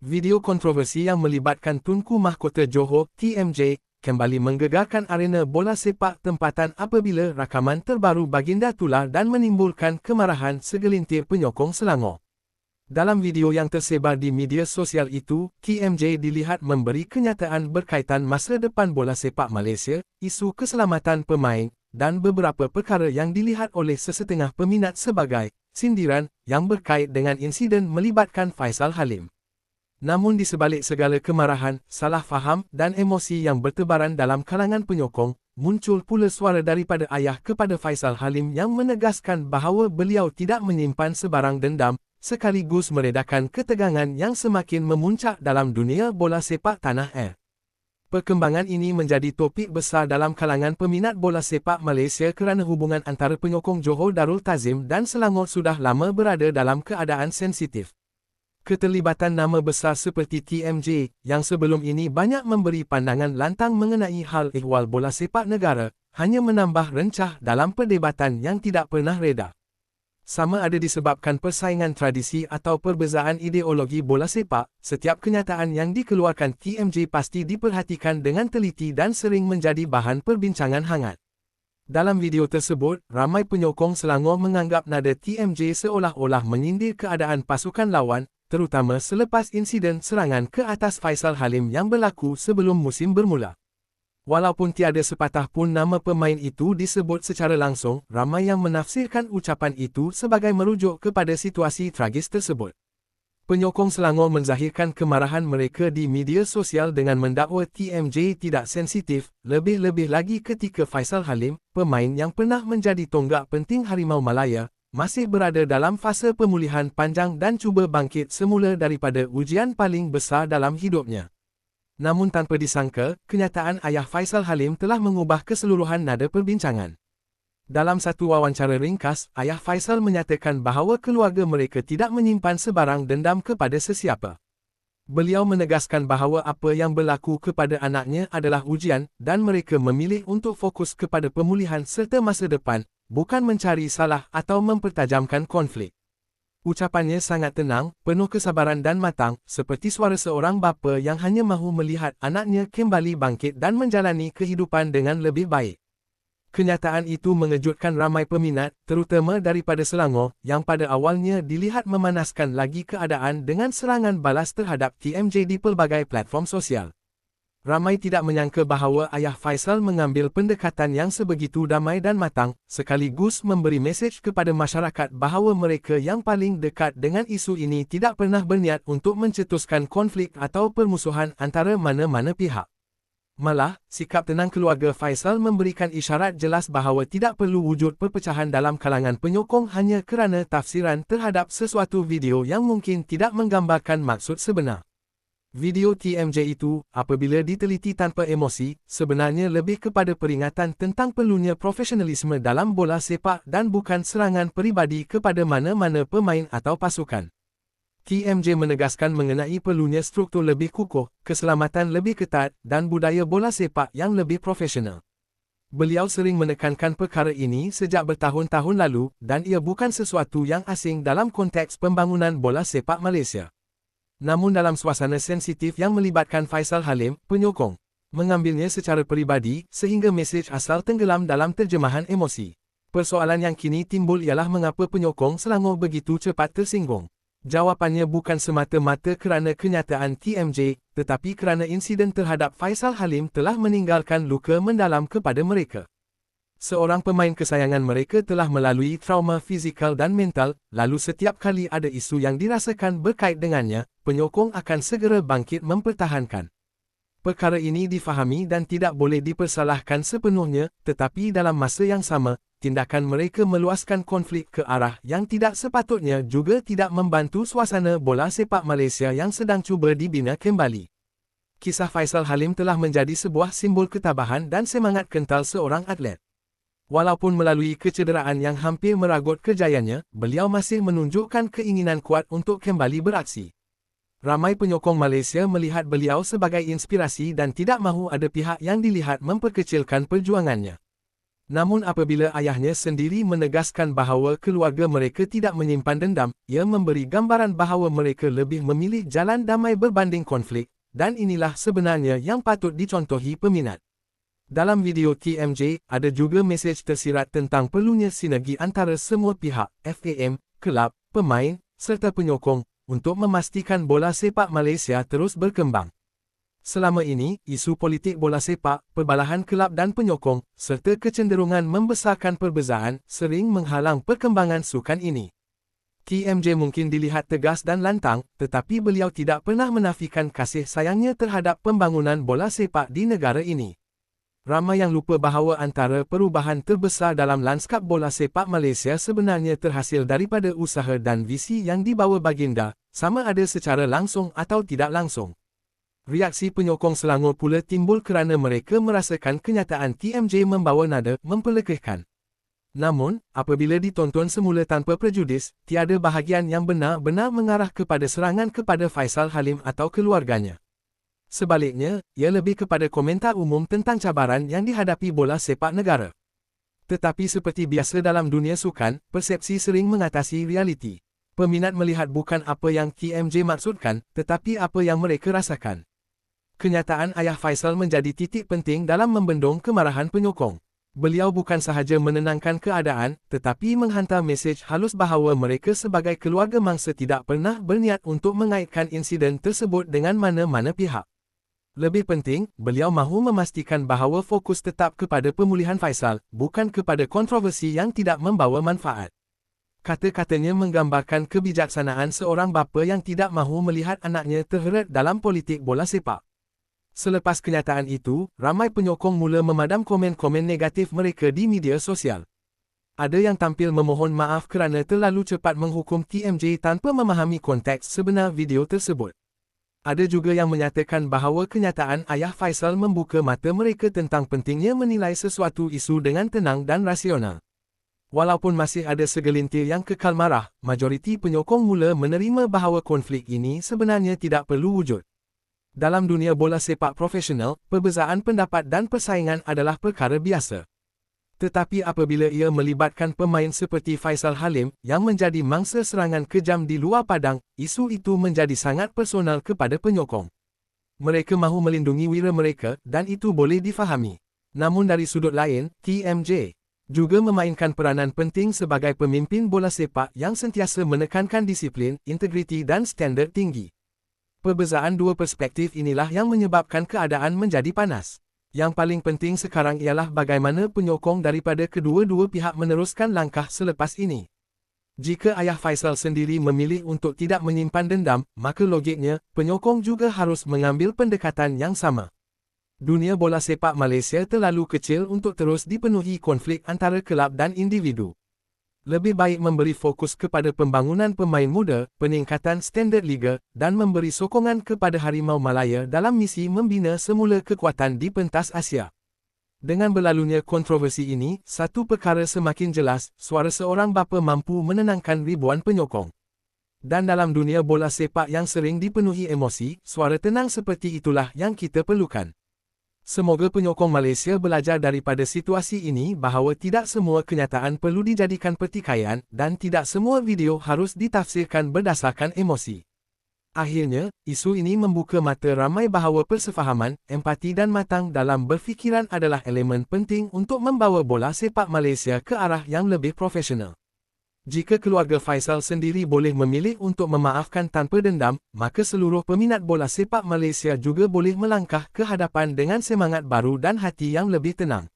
Video kontroversi yang melibatkan Tunku Mahkota Johor, TMJ, kembali menggegarkan arena bola sepak tempatan apabila rakaman terbaru baginda tular dan menimbulkan kemarahan segelintir penyokong Selangor. Dalam video yang tersebar di media sosial itu, TMJ dilihat memberi kenyataan berkaitan masa depan bola sepak Malaysia, isu keselamatan pemain, dan beberapa perkara yang dilihat oleh sesetengah peminat sebagai sindiran yang berkait dengan insiden melibatkan Faisal Halim. Namun di sebalik segala kemarahan, salah faham dan emosi yang bertebaran dalam kalangan penyokong, muncul pula suara daripada ayah kepada Faisal Halim yang menegaskan bahawa beliau tidak menyimpan sebarang dendam, sekaligus meredakan ketegangan yang semakin memuncak dalam dunia bola sepak tanah air. Perkembangan ini menjadi topik besar dalam kalangan peminat bola sepak Malaysia kerana hubungan antara penyokong Johor Darul Tazim dan Selangor sudah lama berada dalam keadaan sensitif. Keterlibatan nama besar seperti TMJ yang sebelum ini banyak memberi pandangan lantang mengenai hal ihwal bola sepak negara hanya menambah rencah dalam perdebatan yang tidak pernah reda. Sama ada disebabkan persaingan tradisi atau perbezaan ideologi bola sepak, setiap kenyataan yang dikeluarkan TMJ pasti diperhatikan dengan teliti dan sering menjadi bahan perbincangan hangat. Dalam video tersebut, ramai penyokong Selangor menganggap nada TMJ seolah-olah menyindir keadaan pasukan lawan terutama selepas insiden serangan ke atas Faisal Halim yang berlaku sebelum musim bermula. Walaupun tiada sepatah pun nama pemain itu disebut secara langsung, ramai yang menafsirkan ucapan itu sebagai merujuk kepada situasi tragis tersebut. Penyokong Selangor menzahirkan kemarahan mereka di media sosial dengan mendakwa TMJ tidak sensitif, lebih-lebih lagi ketika Faisal Halim, pemain yang pernah menjadi tonggak penting Harimau Malaya, masih berada dalam fasa pemulihan panjang dan cuba bangkit semula daripada ujian paling besar dalam hidupnya. Namun tanpa disangka, kenyataan ayah Faisal Halim telah mengubah keseluruhan nada perbincangan. Dalam satu wawancara ringkas, ayah Faisal menyatakan bahawa keluarga mereka tidak menyimpan sebarang dendam kepada sesiapa. Beliau menegaskan bahawa apa yang berlaku kepada anaknya adalah ujian dan mereka memilih untuk fokus kepada pemulihan serta masa depan, bukan mencari salah atau mempertajamkan konflik. Ucapannya sangat tenang, penuh kesabaran dan matang, seperti suara seorang bapa yang hanya mahu melihat anaknya kembali bangkit dan menjalani kehidupan dengan lebih baik. Kenyataan itu mengejutkan ramai peminat, terutama daripada Selangor, yang pada awalnya dilihat memanaskan lagi keadaan dengan serangan balas terhadap TMJ di pelbagai platform sosial. Ramai tidak menyangka bahawa ayah Faisal mengambil pendekatan yang sebegitu damai dan matang, sekaligus memberi mesej kepada masyarakat bahawa mereka yang paling dekat dengan isu ini tidak pernah berniat untuk mencetuskan konflik atau permusuhan antara mana-mana pihak. Malah, sikap tenang keluarga Faisal memberikan isyarat jelas bahawa tidak perlu wujud perpecahan dalam kalangan penyokong hanya kerana tafsiran terhadap sesuatu video yang mungkin tidak menggambarkan maksud sebenar. Video TMJ itu, apabila diteliti tanpa emosi, sebenarnya lebih kepada peringatan tentang perlunya profesionalisme dalam bola sepak dan bukan serangan peribadi kepada mana-mana pemain atau pasukan. TMJ menegaskan mengenai perlunya struktur lebih kukuh, keselamatan lebih ketat dan budaya bola sepak yang lebih profesional. Beliau sering menekankan perkara ini sejak bertahun-tahun lalu dan ia bukan sesuatu yang asing dalam konteks pembangunan bola sepak Malaysia. Namun dalam suasana sensitif yang melibatkan Faisal Halim, penyokong, mengambilnya secara peribadi sehingga mesej asal tenggelam dalam terjemahan emosi. Persoalan yang kini timbul ialah mengapa penyokong Selangor begitu cepat tersinggung. Jawapannya bukan semata-mata kerana kenyataan TMJ, tetapi kerana insiden terhadap Faisal Halim telah meninggalkan luka mendalam kepada mereka. Seorang pemain kesayangan mereka telah melalui trauma fizikal dan mental, lalu setiap kali ada isu yang dirasakan berkait dengannya, penyokong akan segera bangkit mempertahankan. Perkara ini difahami dan tidak boleh dipersalahkan sepenuhnya, tetapi dalam masa yang sama, tindakan mereka meluaskan konflik ke arah yang tidak sepatutnya juga tidak membantu suasana bola sepak Malaysia yang sedang cuba dibina kembali. Kisah Faisal Halim telah menjadi sebuah simbol ketabahan dan semangat kental seorang atlet. Walaupun melalui kecederaan yang hampir meragut kejayaannya, beliau masih menunjukkan keinginan kuat untuk kembali beraksi. Ramai penyokong Malaysia melihat beliau sebagai inspirasi dan tidak mahu ada pihak yang dilihat memperkecilkan perjuangannya. Namun apabila ayahnya sendiri menegaskan bahawa keluarga mereka tidak menyimpan dendam, ia memberi gambaran bahawa mereka lebih memilih jalan damai berbanding konflik, dan inilah sebenarnya yang patut dicontohi peminat. Dalam video TMJ, ada juga mesej tersirat tentang perlunya sinergi antara semua pihak, FAM, kelab, pemain, serta penyokong, untuk memastikan bola sepak Malaysia terus berkembang. Selama ini, isu politik bola sepak, perbalahan kelab dan penyokong, serta kecenderungan membesarkan perbezaan, sering menghalang perkembangan sukan ini. TMJ mungkin dilihat tegas dan lantang, tetapi beliau tidak pernah menafikan kasih sayangnya terhadap pembangunan bola sepak di negara ini. Ramai yang lupa bahawa antara perubahan terbesar dalam lanskap bola sepak Malaysia sebenarnya terhasil daripada usaha dan visi yang dibawa baginda, sama ada secara langsung atau tidak langsung. Reaksi penyokong Selangor pula timbul kerana mereka merasakan kenyataan TMJ membawa nada mempelekehkan. Namun, apabila ditonton semula tanpa prejudis, tiada bahagian yang benar-benar mengarah kepada serangan kepada Faisal Halim atau keluarganya. Sebaliknya, ia lebih kepada komentar umum tentang cabaran yang dihadapi bola sepak negara. Tetapi seperti biasa dalam dunia sukan, persepsi sering mengatasi realiti. Peminat melihat bukan apa yang TMJ maksudkan, tetapi apa yang mereka rasakan kenyataan ayah Faisal menjadi titik penting dalam membendung kemarahan penyokong. Beliau bukan sahaja menenangkan keadaan, tetapi menghantar mesej halus bahawa mereka sebagai keluarga mangsa tidak pernah berniat untuk mengaitkan insiden tersebut dengan mana-mana pihak. Lebih penting, beliau mahu memastikan bahawa fokus tetap kepada pemulihan Faisal, bukan kepada kontroversi yang tidak membawa manfaat. Kata-katanya menggambarkan kebijaksanaan seorang bapa yang tidak mahu melihat anaknya terheret dalam politik bola sepak. Selepas kenyataan itu, ramai penyokong mula memadam komen-komen negatif mereka di media sosial. Ada yang tampil memohon maaf kerana terlalu cepat menghukum TMJ tanpa memahami konteks sebenar video tersebut. Ada juga yang menyatakan bahawa kenyataan ayah Faisal membuka mata mereka tentang pentingnya menilai sesuatu isu dengan tenang dan rasional. Walaupun masih ada segelintir yang kekal marah, majoriti penyokong mula menerima bahawa konflik ini sebenarnya tidak perlu wujud. Dalam dunia bola sepak profesional, perbezaan pendapat dan persaingan adalah perkara biasa. Tetapi apabila ia melibatkan pemain seperti Faisal Halim yang menjadi mangsa serangan kejam di luar padang, isu itu menjadi sangat personal kepada penyokong. Mereka mahu melindungi wira mereka dan itu boleh difahami. Namun dari sudut lain, TMJ juga memainkan peranan penting sebagai pemimpin bola sepak yang sentiasa menekankan disiplin, integriti dan standard tinggi. Perbezaan dua perspektif inilah yang menyebabkan keadaan menjadi panas. Yang paling penting sekarang ialah bagaimana penyokong daripada kedua-dua pihak meneruskan langkah selepas ini. Jika ayah Faisal sendiri memilih untuk tidak menyimpan dendam, maka logiknya, penyokong juga harus mengambil pendekatan yang sama. Dunia bola sepak Malaysia terlalu kecil untuk terus dipenuhi konflik antara kelab dan individu lebih baik memberi fokus kepada pembangunan pemain muda, peningkatan standard liga, dan memberi sokongan kepada Harimau Malaya dalam misi membina semula kekuatan di pentas Asia. Dengan berlalunya kontroversi ini, satu perkara semakin jelas, suara seorang bapa mampu menenangkan ribuan penyokong. Dan dalam dunia bola sepak yang sering dipenuhi emosi, suara tenang seperti itulah yang kita perlukan. Semoga penyokong Malaysia belajar daripada situasi ini bahawa tidak semua kenyataan perlu dijadikan pertikaian dan tidak semua video harus ditafsirkan berdasarkan emosi. Akhirnya, isu ini membuka mata ramai bahawa persefahaman, empati dan matang dalam berfikiran adalah elemen penting untuk membawa bola sepak Malaysia ke arah yang lebih profesional. Jika keluarga Faisal sendiri boleh memilih untuk memaafkan tanpa dendam, maka seluruh peminat bola sepak Malaysia juga boleh melangkah ke hadapan dengan semangat baru dan hati yang lebih tenang.